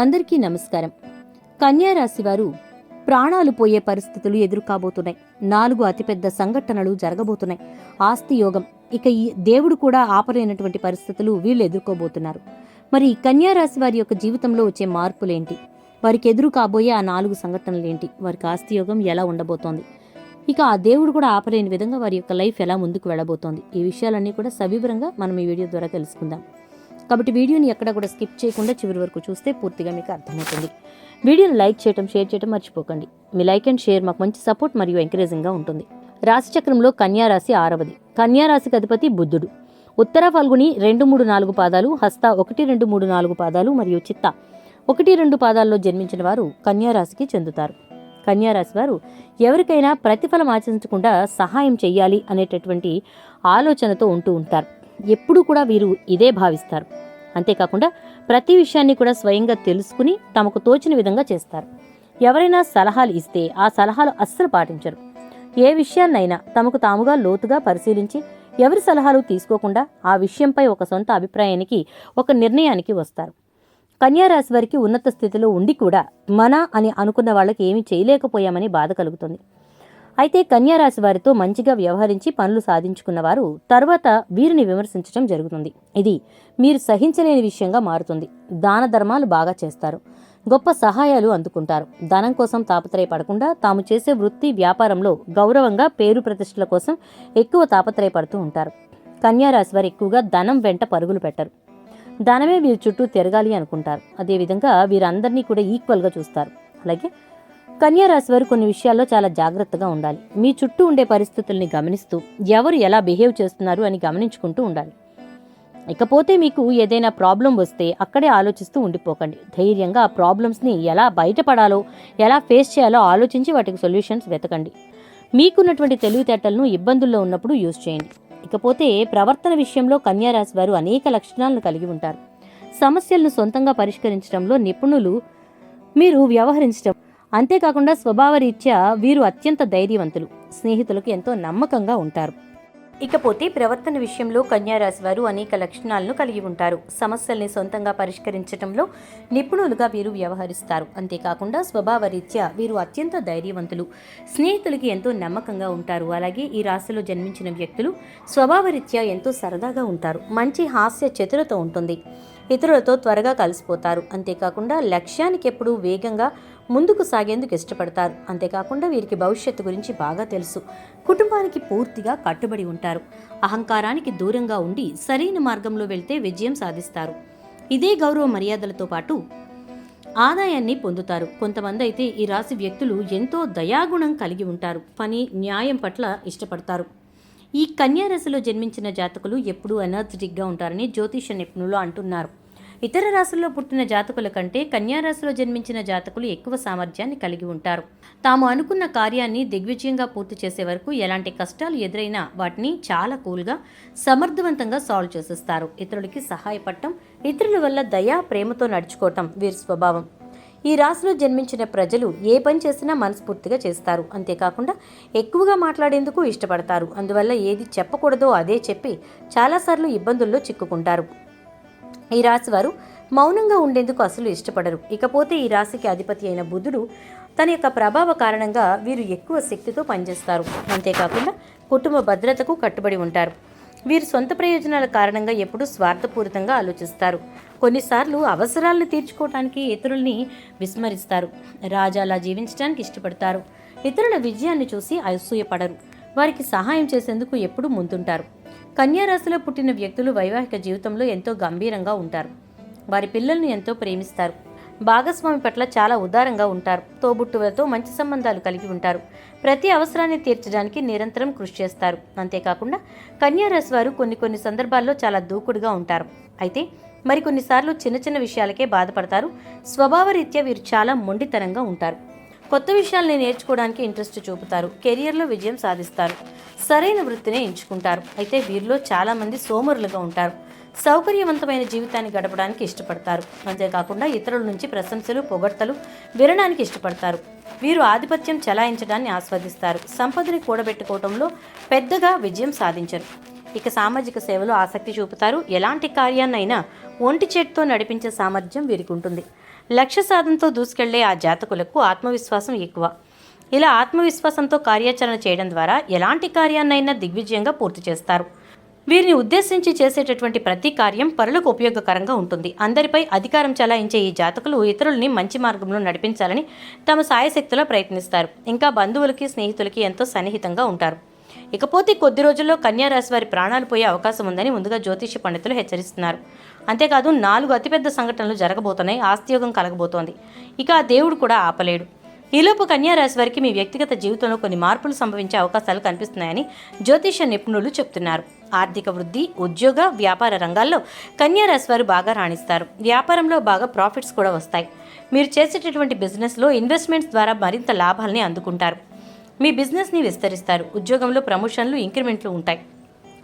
అందరికీ నమస్కారం. కన్యారాశి వారు ప్రాణాలు పోయే పరిస్థితులు ఎదురు కాబోతున్నాయి నాలుగు అతిపెద్ద సంఘటనలు జరగబోతున్నాయి. ఆస్తి యోగం ఇక ఈ దేవుడు కూడా ఆపలేనటువంటి పరిస్థితులు వీళ్ళు ఎదుర్కోబోతున్నారు. మరి కన్యారాశి వారి యొక్క జీవితంలో వచ్చే మార్పులేంటి? వారికి ఎదురు కాబోయే ఆ నాలుగు సంఘటనలు ఏంటి వారికి ఆస్తి యోగం ఎలా ఉండబోతోంది? ఇక ఆ దేవుడు కూడా ఆపలేని విధంగా వారి యొక్క లైఫ్ ఎలా ముందుకు వెళ్ళబోతోంది? ఈ విషయాలన్నీ కూడా సవివరంగా మనం ఈ వీడియో ద్వారా తెలుసుకుందాం. కాబట్టి వీడియోని ఎక్కడ కూడా స్కిప్ చేయకుండా చివరి వరకు చూస్తే పూర్తిగా మీకు అర్థమవుతుంది. వీడియోని లైక్ చేయడం షేర్ చేయడం మర్చిపోకండి. మీ లైక్ అండ్ షేర్ మాకు మంచి సపోర్ట్ మరియు ఎంకరేజింగ్గా ఉంటుంది. రాశిచక్రంలో కన్యారాశి ఆరవది. కన్యారాశికి అధిపతి బుద్ధుడు. ఉత్తర ఫల్గుని రెండు మూడు నాలుగు పాదాలు హస్త ఒకటి రెండు మూడు నాలుగు పాదాలు మరియు చిత్త ఒకటి రెండు పాదాల్లో జన్మించిన వారు కన్యారాశికి చెందుతారు. కన్యారాశి వారు ఎవరికైనా ప్రతిఫలం ఆచరించకుండా సహాయం చేయాలి అనేటటువంటి ఆలోచనతో ఉంటూ ఉంటారు. ఎప్పుడూ కూడా వీరు ఇదే భావిస్తారు. అంతేకాకుండా ప్రతి విషయాన్ని కూడా స్వయంగా తెలుసుకుని తమకు తోచిన విధంగా చేస్తారు. ఎవరైనా సలహాలు ఇస్తే ఆ సలహాలు అస్సలు పాటించరు. ఏ విషయాన్నైనా తమకు తాముగా లోతుగా పరిశీలించి ఎవరి సలహాలు తీసుకోకుండా ఆ విషయంపై ఒక సొంత అభిప్రాయానికి ఒక నిర్ణయానికి వస్తారు. కన్యారాశి వారికి ఉన్నత స్థితిలో ఉండి కూడా మన అని అనుకున్న వాళ్ళకి ఏమీ చేయలేకపోయామని బాధ కలుగుతుంది. అయితే కన్యారాశి వారితో మంచిగా వ్యవహరించి పనులు సాధించుకున్న వారు తర్వాత వీరిని విమర్శించడం జరుగుతుంది. ఇది మీరు సహించలేని విషయంగా మారుతుంది. దాన ధర్మాలు బాగా చేస్తారు. గొప్ప సహాయాలు అందుకుంటారు. ధనం కోసం తాపత్రయపడకుండా తాము చేసే వృత్తి వ్యాపారంలో గౌరవంగా పేరు ప్రతిష్టల కోసం ఎక్కువ తాపత్రయపడుతూ ఉంటారు. కన్యారాశి వారు ఎక్కువగా ధనం వెంట పరుగులు పెట్టరు. ధనమే వీరి చుట్టూ తిరగాలి అనుకుంటారు. అదేవిధంగా వీరందరినీ కూడా ఈక్వల్గా చూస్తారు. అలాగే కన్యారాశి వారు కొన్ని విషయాల్లో చాలా జాగ్రత్తగా ఉండాలి. మీ చుట్టూ ఉండే పరిస్థితుల్ని గమనిస్తూ ఎవరు ఎలా బిహేవ్ చేస్తున్నారు అని గమనించుకుంటూ ఉండాలి. ఇకపోతే మీకు ఏదైనా ప్రాబ్లం వస్తే అక్కడే ఆలోచిస్తూ ఉండిపోకండి. ధైర్యంగా ఆ ప్రాబ్లమ్స్ని ఎలా బయటపడాలో ఎలా ఫేస్ చేయాలో ఆలోచించి వాటికి సొల్యూషన్స్ వెతకండి. మీకున్నటువంటి తెలివితేటలను ఇబ్బందుల్లో ఉన్నప్పుడు యూజ్ చేయండి. ఇకపోతే ప్రవర్తన విషయంలో కన్యా రాశి వారు అనేక లక్షణాలను కలిగి ఉంటారు. సమస్యలను సొంతంగా పరిష్కరించడంలో నిపుణులు మీరు వ్యవహరించడం అంతేకాకుండా స్వభావరీత్యా వీరు అత్యంత ధైర్యవంతులు. స్నేహితులకు ఎంతో నమ్మకంగా ఉంటారు. ఇకపోతే ప్రవర్తన విషయంలో కన్యారాశి వారు అనేక లక్షణాలను కలిగి ఉంటారు. సమస్యల్ని సొంతంగా పరిష్కరించడంలో నిపుణులుగా వీరు వ్యవహరిస్తారు. అంతేకాకుండా స్వభావరీత్యా వీరు అత్యంత ధైర్యవంతులు. స్నేహితులకి ఎంతో నమ్మకంగా ఉంటారు. అలాగే ఈ రాశిలో జన్మించిన వ్యక్తులు స్వభావరీత్యా ఎంతో సరదాగా ఉంటారు. మంచి హాస్య చతురత ఉంటుంది. ఇతరులతో త్వరగా కలిసిపోతారు. అంతేకాకుండా లక్ష్యానికి ఎప్పుడూ వేగంగా ముందుకు సాగేందుకు ఇష్టపడతారు. అంతేకాకుండా వీరికి భవిష్యత్తు గురించి బాగా తెలుసు. కుటుంబానికి పూర్తిగా కట్టుబడి ఉంటారు. అహంకారానికి దూరంగా ఉండి సరైన మార్గంలో వెళ్తే విజయం సాధిస్తారు. ఇదే గౌరవ మర్యాదలతో పాటు ఆదాయాన్ని పొందుతారు. కొంతమంది అయితే ఈ రాశి వ్యక్తులు ఎంతో దయాగుణం కలిగి ఉంటారు. పని న్యాయం పట్ల ఇష్టపడతారు. ఈ కన్యారాశిలో జన్మించిన జాతకులు ఎప్పుడూ ఎనర్జెటిక్గా ఉంటారని జ్యోతిష నిపుణులు అంటున్నారు. ఇతర రాశుల్లో పుట్టిన జాతకుల కంటే కన్యారాశిలో జన్మించిన జాతకులు ఎక్కువ సామర్థ్యాన్ని కలిగి ఉంటారు. తాము అనుకున్న కార్యాన్ని దిగ్విజయంగా పూర్తి చేసే వరకు ఎలాంటి కష్టాలు ఎదురైనా వాటిని చాలా కూల్గా సమర్థవంతంగా సాల్వ్ చేసేస్తారు. ఇతరులకి సహాయపడటం ఇతరుల వల్ల దయా ప్రేమతో నడుచుకోవటం వీరి స్వభావం. ఈ రాశిలో జన్మించిన ప్రజలు ఏ పని చేసినా మనస్ఫూర్తిగా చేస్తారు. అంతేకాకుండా ఎక్కువగా మాట్లాడేందుకు ఇష్టపడతారు. అందువల్ల ఏది చెప్పకూడదో అదే చెప్పి చాలాసార్లు ఇబ్బందుల్లో చిక్కుకుంటారు. ఈ రాశి వారు మౌనంగా ఉండేందుకు అసలు ఇష్టపడరు. ఇకపోతే ఈ రాశికి అధిపతి అయిన బుధుడు తన యొక్క ప్రభావ కారణంగా వీరు ఎక్కువ శక్తితో పనిచేస్తారు. అంతేకాకుండా కుటుంబ భద్రతకు కట్టుబడి ఉంటారు. వీరు సొంత ప్రయోజనాల కారణంగా ఎప్పుడూ స్వార్థపూరితంగా ఆలోచిస్తారు. కొన్నిసార్లు అవసరాలను తీర్చుకోవడానికి ఇతరుల్ని విస్మరిస్తారు. రాజాలా జీవించడానికి ఇష్టపడతారు. ఇతరుల విజయాన్ని చూసి అసూయపడరు. వారికి సహాయం చేసేందుకు ఎప్పుడూ ముందుంటారు. కన్యారాశిలో పుట్టిన వ్యక్తులు వైవాహిక జీవితంలో ఎంతో గంభీరంగా ఉంటారు. వారి పిల్లలను ఎంతో ప్రేమిస్తారు. భాగస్వామి పట్ల చాలా ఉదారంగా ఉంటారు. తోబుట్టువులతో మంచి సంబంధాలు కలిగి ఉంటారు. ప్రతి అవసరాన్ని తీర్చడానికి నిరంతరం కృషి చేస్తారు. అంతేకాకుండా కన్యారాశి వారు కొన్ని కొన్ని సందర్భాల్లో చాలా దూకుడుగా ఉంటారు. అయితే మరికొన్నిసార్లు చిన్న చిన్న విషయాలకే బాధపడతారు. స్వభావరీత్యా వీరు చాలా మొండితనంగా ఉంటారు. కొత్త విషయాల్ని నేర్చుకోవడానికి ఇంట్రెస్ట్ చూపుతారు. కెరియర్లో విజయం సాధిస్తారు. సరైన వృత్తినే ఎంచుకుంటారు. అయితే వీరిలో చాలామంది సోమరులుగా ఉంటారు. సౌకర్యవంతమైన జీవితాన్ని గడపడానికి ఇష్టపడతారు. అంతేకాకుండా ఇతరుల నుంచి ప్రశంసలు పొగడ్తలు వినడానికి ఇష్టపడతారు. వీరు ఆధిపత్యం చలాయించడాన్ని ఆస్వాదిస్తారు. సంపదని కూడబెట్టుకోవడంలో పెద్దగా విజయం సాధించరు. ఇక సామాజిక సేవలో ఆసక్తి చూపుతారు. ఎలాంటి కార్యాన్నైనా ఒంటి చేతితో నడిపించే సామర్థ్యం వీరికి ఉంటుంది లక్ష్య సాధనతో దూసుకెళ్ళే ఆ జాతకులకు ఆత్మవిశ్వాసం ఎక్కువ. ఇలా ఆత్మవిశ్వాసంతో కార్యాచరణ చేయడం ద్వారా ఎలాంటి కార్యాన్నైనా దిగ్విజయంగా పూర్తి చేస్తారు. వీరిని ఉద్దేశించి చేసేటటువంటి ప్రతి కార్యం పరులకు ఉపయోగకరంగా ఉంటుంది. అందరిపై అధికారం చలాయించే ఈ జాతకులు ఇతరుల్ని మంచి మార్గంలో నడిపించాలని తమ సాయశక్తిలో ప్రయత్నిస్తారు. ఇంకా బంధువులకి స్నేహితులకి ఎంతో సన్నిహితంగా ఉంటారు. ఇకపోతే కొద్ది రోజుల్లో కన్యా రాశి వారి ప్రాణాలు పోయే అవకాశం ఉందని ముందుగా జ్యోతిష పండితులు హెచ్చరిస్తున్నారు. అంతేకాదు నాలుగు అతిపెద్ద సంఘటనలు జరగబోతున్నాయి ఆస్తియోగం కలగబోతోంది. ఇక ఆ దేవుడు కూడా ఆపలేడు. ఈలోపు కన్యారాశి వారికి మీ వ్యక్తిగత జీవితంలో కొన్ని మార్పులు సంభవించే అవకాశాలు కనిపిస్తున్నాయని జ్యోతిష నిపుణులు చెప్తున్నారు. ఆర్థిక వృద్ధి ఉద్యోగ వ్యాపార రంగాల్లో కన్యా రాశి వారు బాగా రాణిస్తారు. వ్యాపారంలో బాగా ప్రాఫిట్స్ కూడా వస్తాయి. మీరు చేసేటటువంటి బిజినెస్లో ఇన్వెస్ట్మెంట్స్ ద్వారా మరింత లాభాల్ని అందుకుంటారు. మీ బిజినెస్ని విస్తరిస్తారు. ఉద్యోగంలో ప్రమోషన్లు ఇంక్రిమెంట్లు ఉంటాయి.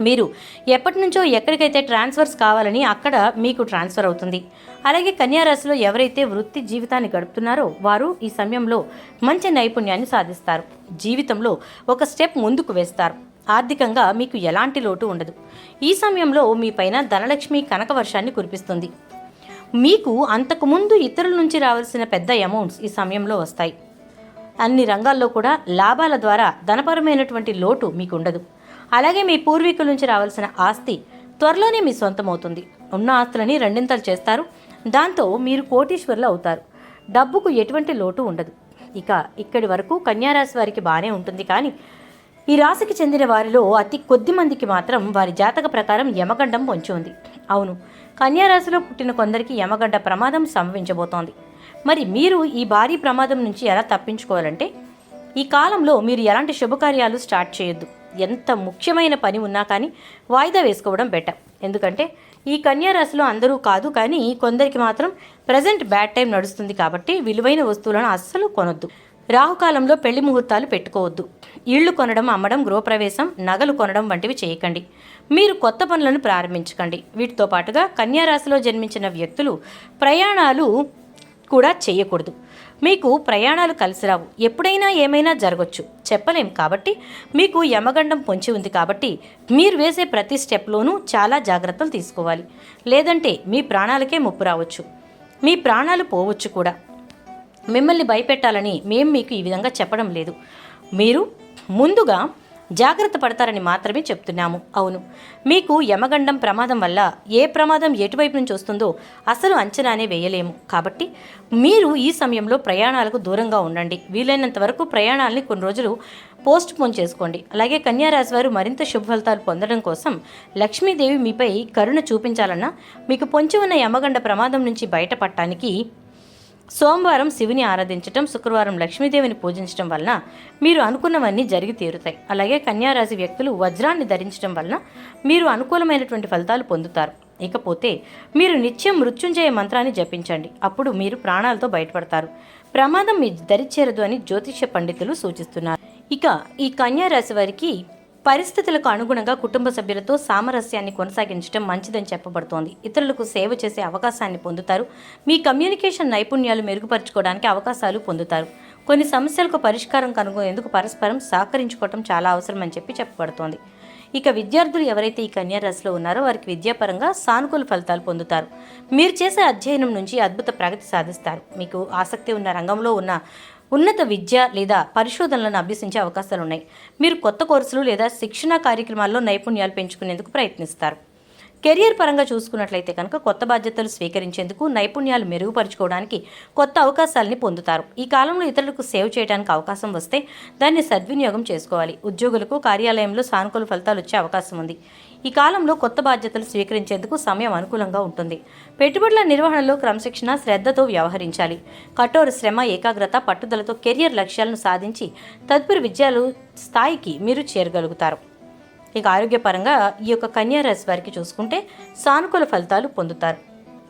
మీరు ఎప్పటి నుంచో ఎక్కడికైతే ట్రాన్స్ఫర్స్ కావాలని అక్కడ మీకు ట్రాన్స్ఫర్ అవుతుంది. అలాగే కన్యారాశిలో ఎవరైతే వృత్తి జీవితాన్ని గడుపుతున్నారో వారు ఈ సమయంలో మంచి నైపుణ్యాన్ని సాధిస్తారు. జీవితంలో ఒక స్టెప్ ముందుకు వేస్తారు. ఆర్థికంగా మీకు ఎలాంటి లోటు ఉండదు. ఈ సమయంలో మీ పైన ధనలక్ష్మి కనక వర్షాన్ని కురిపిస్తుంది. మీకు అంతకుముందు ఇతరుల నుంచి రావాల్సిన పెద్ద అమౌంట్స్ ఈ సమయంలో వస్తాయి. అన్ని రంగాల్లో కూడా లాభాల ద్వారా ధనపరమైనటువంటి లోటు మీకు ఉండదు. అలాగే మీ పూర్వీకుల నుంచి రావాల్సిన ఆస్తి త్వరలోనే మీ సొంతమవుతుంది. ఉన్న ఆస్తులని రెండింతలు చేస్తారు. దాంతో మీరు కోటీశ్వర్లు అవుతారు. డబ్బుకు ఎటువంటి లోటు ఉండదు. ఇక ఇక్కడి వరకు కన్యారాశి వారికి బాగానే ఉంటుంది. కానీ ఈ రాశికి చెందిన వారిలో అతి కొద్ది మందికి మాత్రం వారి జాతక ప్రకారం యమగండం పొంచి ఉంది. అవును కన్యారాశిలో పుట్టిన కొందరికి యమగండ ప్రమాదం సంభవించబోతోంది. మరి మీరు ఈ భారీ ప్రమాదం నుంచి ఎలా తప్పించుకోవాలంటే ఈ కాలంలో మీరు ఎలాంటి శుభకార్యాలు స్టార్ట్ చేయొద్దు. ఎంత ముఖ్యమైన పని ఉన్నా కానీ వాయిదా వేసుకోవడం బెటర్ ఎందుకంటే ఈ కన్యారాశిలో అందరూ కాదు కానీ కొందరికి మాత్రం ప్రజెంట్ బ్యాడ్ టైం నడుస్తుంది కాబట్టి విలువైన వస్తువులను అస్సలు కొనొద్దు. రాహుకాలంలో పెళ్ళి ముహూర్తాలు పెట్టుకోవద్దు. ఇళ్ళు కొనడం అమ్మడం గృహప్రవేశం నగలు కొనడం వంటివి చేయకండి. మీరు కొత్త పనులను ప్రారంభించకండి. వీటితో పాటుగా కన్యారాశిలో జన్మించిన వ్యక్తులు ప్రయాణాలు కూడా చేయకూడదు. మీకు ప్రయాణాలు కలిసి రావు. ఎప్పుడైనా ఏమైనా జరగచ్చు. చెప్పలేం కాబట్టి మీకు యమగండం పొంచి ఉంది కాబట్టి మీరు వేసే ప్రతి స్టెప్లోనూ చాలా జాగ్రత్తలు తీసుకోవాలి. లేదంటే మీ ప్రాణాలకే ముప్పు రావచ్చు. మీ ప్రాణాలు పోవచ్చు కూడా. మిమ్మల్ని భయపెట్టాలని మేము మీకు ఈ విధంగా చెప్పడం లేదు. మీరు ముందుగా జాగ్రత్త పడతారని మాత్రమే చెప్తున్నాము. అవును. మీకు యమగండం ప్రమాదం వల్ల ఏ ప్రమాదం ఎటువైపు నుంచి వస్తుందో అసలు అంచనానే వేయలేము. కాబట్టి మీరు ఈ సమయంలో ప్రయాణాలకు దూరంగా ఉండండి. వీలైనంత వరకు ప్రయాణాలని కొన్ని రోజులు పోస్ట్ పోన్ చేసుకోండి. అలాగే కన్యారాశి వారు మరింత శుభ ఫలితాలు పొందడం కోసం లక్ష్మీదేవి మీపై కరుణ చూపించాలన్నా మీకు పొంచి ఉన్న యమగండ ప్రమాదం నుంచి బయటపడటానికి సోమవారం శివుని ఆరాధించటం శుక్రవారం లక్ష్మీదేవిని పూజించడం వలన మీరు అనుకున్నవన్నీ జరిగి తీరుతాయి. అలాగే కన్యారాశి వ్యక్తులు వజ్రాన్ని ధరించడం వలన మీరు అనుకూలమైనటువంటి ఫలితాలు పొందుతారు. ఇకపోతే మీరు నిత్యం మృత్యుంజయ మంత్రాన్ని జపించండి. అప్పుడు మీరు ప్రాణాలతో బయటపడతారు. ప్రమాదం మీ దరిచేరదు అని జ్యోతిష్య పండితులు సూచిస్తున్నారు. ఇక ఈ కన్యా రాశి వారికి పరిస్థితులకు అనుగుణంగా కుటుంబ సభ్యులతో సామరస్యాన్ని కొనసాగించడం మంచిదని చెప్పబడుతోంది. ఇతరులకు సేవ చేసే అవకాశాన్ని పొందుతారు. మీ కమ్యూనికేషన్ నైపుణ్యాలు మెరుగుపరుచుకోవడానికి అవకాశాలు పొందుతారు. కొన్ని సమస్యలకు పరిష్కారం కనుగొనేందుకు పరస్పరం సహకరించుకోవడం చాలా అవసరమని చెప్పి చెప్పబడుతోంది. ఇక విద్యార్థులు ఎవరైతే ఈ కన్యా రాశిలో ఉన్నారో వారికి విద్యాపరంగా సానుకూల ఫలితాలు పొందుతారు. మీరు చేసే అధ్యయనం నుంచి అద్భుత ప్రగతి సాధిస్తారు. మీకు ఆసక్తి ఉన్న రంగంలో ఉన్న ఉన్నత విద్య లేదా పరిశోధనలను అభ్యసించే అవకాశాలు ఉన్నాయి మీరు కొత్త కోర్సులు లేదా శిక్షణా కార్యక్రమాల్లో నైపుణ్యాలు పెంచుకునేందుకు ప్రయత్నిస్తారు. కెరియర్ పరంగా చూసుకున్నట్లయితే కనుక కొత్త బాధ్యతలు స్వీకరించేందుకు నైపుణ్యాలు మెరుగుపరుచుకోవడానికి కొత్త అవకాశాలని పొందుతారు. ఈ కాలంలో ఇతరులకు సేవ్ చేయడానికి అవకాశం వస్తే దాన్ని సద్వినియోగం చేసుకోవాలి. ఉద్యోగులకు కార్యాలయంలో సానుకూల ఫలితాలు వచ్చే అవకాశం ఉంది. ఈ కాలంలో కొత్త బాధ్యతలు స్వీకరించేందుకు సమయం అనుకూలంగా ఉంటుంది. పెట్టుబడుల నిర్వహణలో క్రమశిక్షణ శ్రద్ధతో వ్యవహరించాలి. కఠోర శ్రమ ఏకాగ్రత పట్టుదలతో కెరియర్ లక్ష్యాలను సాధించి తదుపరి విజయాలు స్థాయికి మీరు చేరగలుగుతారు. ఇక ఆరోగ్యపరంగా ఈ యొక్క కన్యా రాశి వారికి చూసుకుంటే సానుకూల ఫలితాలు పొందుతారు.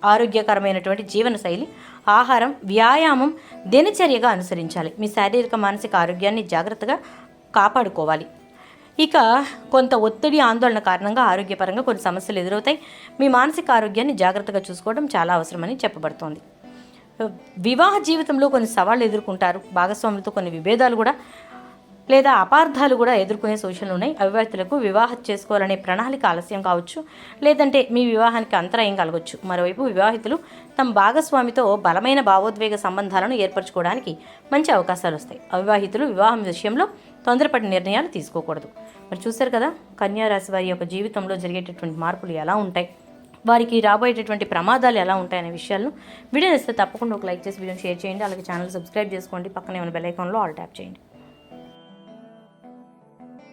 ఆరోగ్యకరమైనటువంటి జీవనశైలి ఆహారం వ్యాయామం దినచర్యగా అనుసరించాలి. మీ శారీరక మానసిక ఆరోగ్యాన్ని జాగ్రత్తగా కాపాడుకోవాలి. ఇక కొంత ఒత్తిడి ఆందోళన కారణంగా ఆరోగ్యపరంగా కొన్ని సమస్యలు ఎదురవుతాయి. మీ మానసిక ఆరోగ్యాన్ని జాగ్రత్తగా చూసుకోవడం చాలా అవసరమని చెప్పబడుతోంది. వివాహ జీవితంలో కొన్ని సవాళ్ళు ఎదుర్కొంటారు. భాగస్వాములతో కొన్ని విభేదాలు కూడా లేదా అపార్థాలు కూడా ఎదుర్కొనే సూచనలు ఉన్నాయి. అవివాహితులకు వివాహం చేసుకోవాలనే ప్రణాళిక ఆలస్యం కావచ్చు లేదంటే మీ వివాహానికి అంతరాయం కలగవచ్చు మరోవైపు వివాహితులు తమ భాగస్వామితో బలమైన భావోద్వేగ సంబంధాలను ఏర్పరచుకోవడానికి మంచి అవకాశాలు వస్తాయి. అవివాహితులు వివాహం విషయంలో తొందరపడి నిర్ణయాలు తీసుకోకూడదు. మరి చూశారు కదా కన్యారాశి వారి యొక్క జీవితంలో జరిగేటటువంటి మార్పులు ఎలా ఉంటాయి? వారికి రాబోయేటటువంటి ప్రమాదాలు ఎలా ఉంటాయనే విషయాలను వీడియో ఇస్తే తప్పకుండా ఒక లైక్ చేసి వీడియోని షేర్ చేయండి. అలాగే ఛానల్ సబ్స్క్రైబ్ చేసుకోండి. పక్కనే ఉన్న బెల్ ఐకాన్లో ఆల్ ట్యాప్ చేయండి.